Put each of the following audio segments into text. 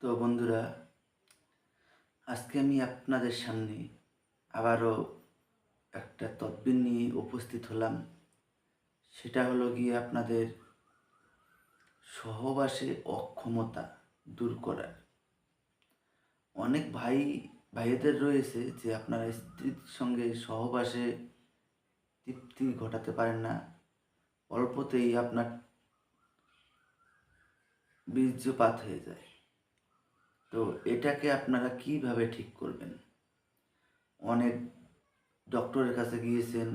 তো বন্ধুরা, আজকে আমি আপনাদের সামনে আবারও একটা তদবির নিয়ে উপস্থিত হলাম। সেটা হলো গিয়ে আপনাদের সহবাসে অক্ষমতা দূর করার। অনেক ভাই, ভাইদের রয়েছে যে আপনারা স্ত্রীর সঙ্গে সহবাসে তৃপ্তি ঘটাতে পারেন না। অল্পতেই আপনার বীর্যপাত হয়ে যায়। তো এটাকে আপনারা কীভাবে ঠিক করবেন? অনেক ডক্টরের কাছে গিয়েছেন,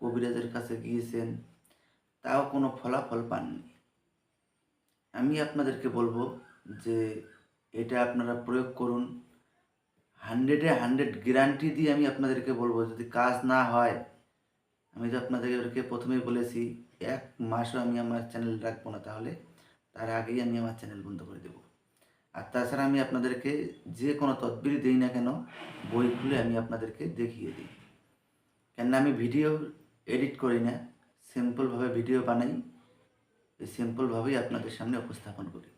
কবিরাজের কাছে গিয়েছেন, তাও কোনো ফলাফল পাননি। আমি আপনাদেরকে বলব যে এটা আপনারা প্রয়োগ করুন। হান্ড্রেডে হান্ড্রেড গ্যারান্টি দিয়ে আমি আপনাদেরকে বলব, যদি কাজ না হয়, আমি তো আপনাদেরকে প্রথমেই বলেছি, এক মাসও আমি আমার চ্যানেল রাখব না, তাহলে তার আগেই আমি আমার চ্যানেল বন্ধ করে দেবো। আর তাছাড়া আমি আপনাদেরকে যে কোনো তদবির দিই না কেন, বই খুলে আমি আপনাদেরকে দেখিয়ে দিই। কেননা আমি ভিডিও এডিট করি না সিম্পলভাবে ভিডিও বানাই সিম্পলভাবেই আপনাদের সামনে উপস্থাপন করি।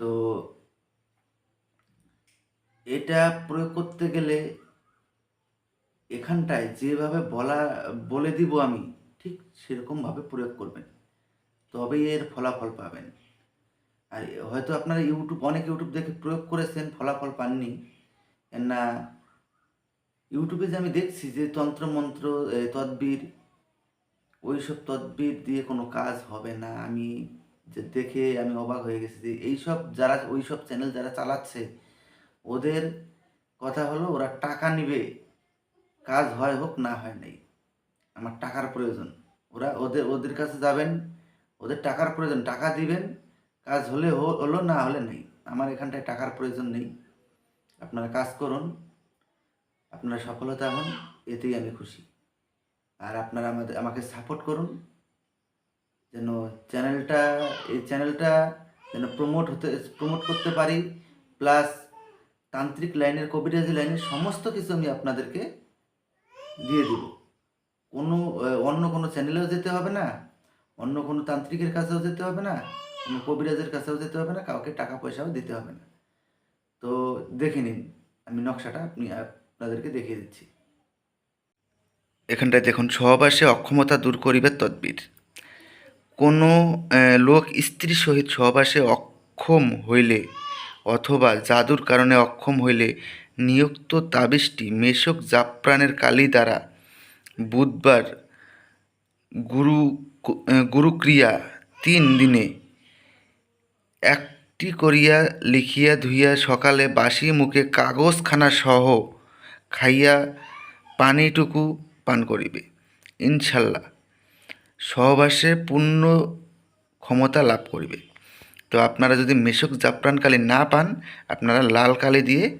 তো এটা প্রয়োগ করতে গেলে এখানটায় যেভাবে বলা, বলে দিব আমি, ঠিক সেরকমভাবে প্রয়োগ করবেন। তবেই এর ফলাফল পাবেন। আর হয়তো আপনারা ইউটিউব, অনেক ইউটিউব দেখে প্রয়োগ করেছেন, ফলাফল পাননি। না ইউটিউবে যে আমি দেখছি যে তন্ত্রমন্ত্র তদবির, ওইসব তদবির দিয়ে কোনো কাজ হবে না। আমি যে দেখে আমি অবাক হয়ে গেছি যে এইসব যারা, ওইসব চ্যানেল যারা চালাচ্ছে, ওদের কথা হলো ওরা টাকা নিবে, কাজ হয় হোক না হয় নাই। আমার টাকার প্রয়োজন। ওরা ওদের ওদের কাছে যাবেন, ওদের টাকার প্রয়োজন। টাকা দিবেন কাজ হলে হলো, না হলে নেই। আমার এখানটায় টাকার প্রয়োজন নেই। আপনারা কাজ করুন, আপনারা সফলতা হন, এতেই আমি খুশি। আর আপনারা আমাদের, আমাকে সাপোর্ট করুন, যেন চ্যানেলটা এই চ্যানেলটা যেন প্রমোট হতে প্রমোট করতে পারি। প্লাস তান্ত্রিক লাইনের, কবিরাজি লাইনের সমস্ত কিছু আমি আপনাদেরকে দিয়ে দিব। কোনো অন্য কোনো চ্যানেলেও যেতে হবে না। অন্য কোনো তান্ত্রিকের কাছেও যেতে হবে না। কবিরাজের কাছেও যেতে হবে না, কাউকে টাকা পয়সাও দিতে হবে না। তো দেখে নিন, আমি নকশাটা আপনি আপনাদেরকে দেখিয়ে দিচ্ছি। এখানটায় দেখুন, সহবাসে অক্ষমতা দূর করিবে তদ্বির। কোনো লোক স্ত্রী সহিত সহবাসে অক্ষম হইলে অথবা জাদুর কারণে অক্ষম হইলে নিযুক্ত তাবিজটি মেষক জাপ্রাণের কালি দ্বারা বুধবার গুরু গুরুক্রিয়া তিন দিনে একটি করিয়া লিখিয়া ধুইয়া সকালে বাসি মুখে কাগজখানা সহ খাইয়া পানিটুকু পান করিবে। ইনশাল্লাহ, সহবাসে পূর্ণ ক্ষমতা লাভ করিবে। তো আপনারা যদি মেশক জাফরান কালি না পান, আপনারা লাল কালি দিয়ে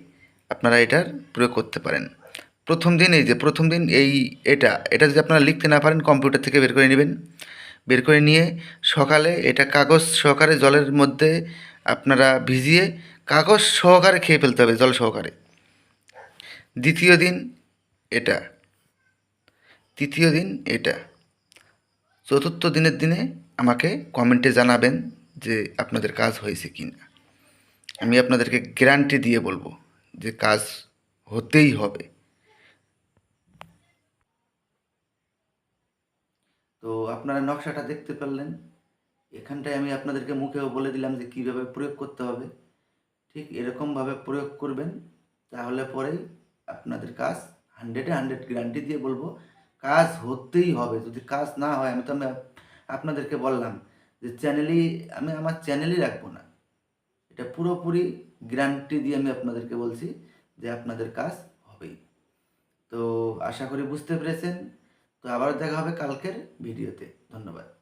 আপনারা এটার প্রয়োগ করতে পারেন। প্রথম দিন এই যে, প্রথম দিন এই এটা এটা যদি আপনারা লিখতে না পারেন, কম্পিউটার থেকে বের করে নেবেন। বের করে নিয়ে সকালে এটা কাগজ সহকারে জলের মধ্যে আপনারা ভিজিয়ে কাগজ সহকারে খেয়ে ফেলতে হবে, জল সহকারে। দ্বিতীয় দিন এটা। তৃতীয় দিন এটা। চতুর্থ দিনের দিনে আমাকে কমেন্টে জানাবেন যে আপনাদের কাজ হয়েছে কি না আমি আপনাদেরকে গ্যারান্টি দিয়ে বলব যে কাজ হতেই হবে। তো আপনারা নকশাটা দেখতে পারলেন। এখানটায় আমি আপনাদেরকে মুখেও বলে দিলাম যে কীভাবে প্রয়োগ করতে হবে। ঠিক এরকমভাবে প্রয়োগ করবেন, তাহলে পরেই আপনাদের কাজ হান্ড্রেডে হান্ড্রেড গ্যারান্টি দিয়ে বলব, কাজ হতেই হবে। যদি কাজ না হয়, আমি তো আমি আপনাদেরকে বললাম যে চ্যানেলই আমি আমার চ্যানেলই রাখব না। এটা পুরোপুরি গ্যারান্টি দিয়ে আমি আপনাদেরকে বলছি যে আপনাদের কাজ হবেই। তো আশা করি বুঝতে পেরেছেন। তো আবার দেখা হবে কালকের ভিডিওতে। ধন্যবাদ।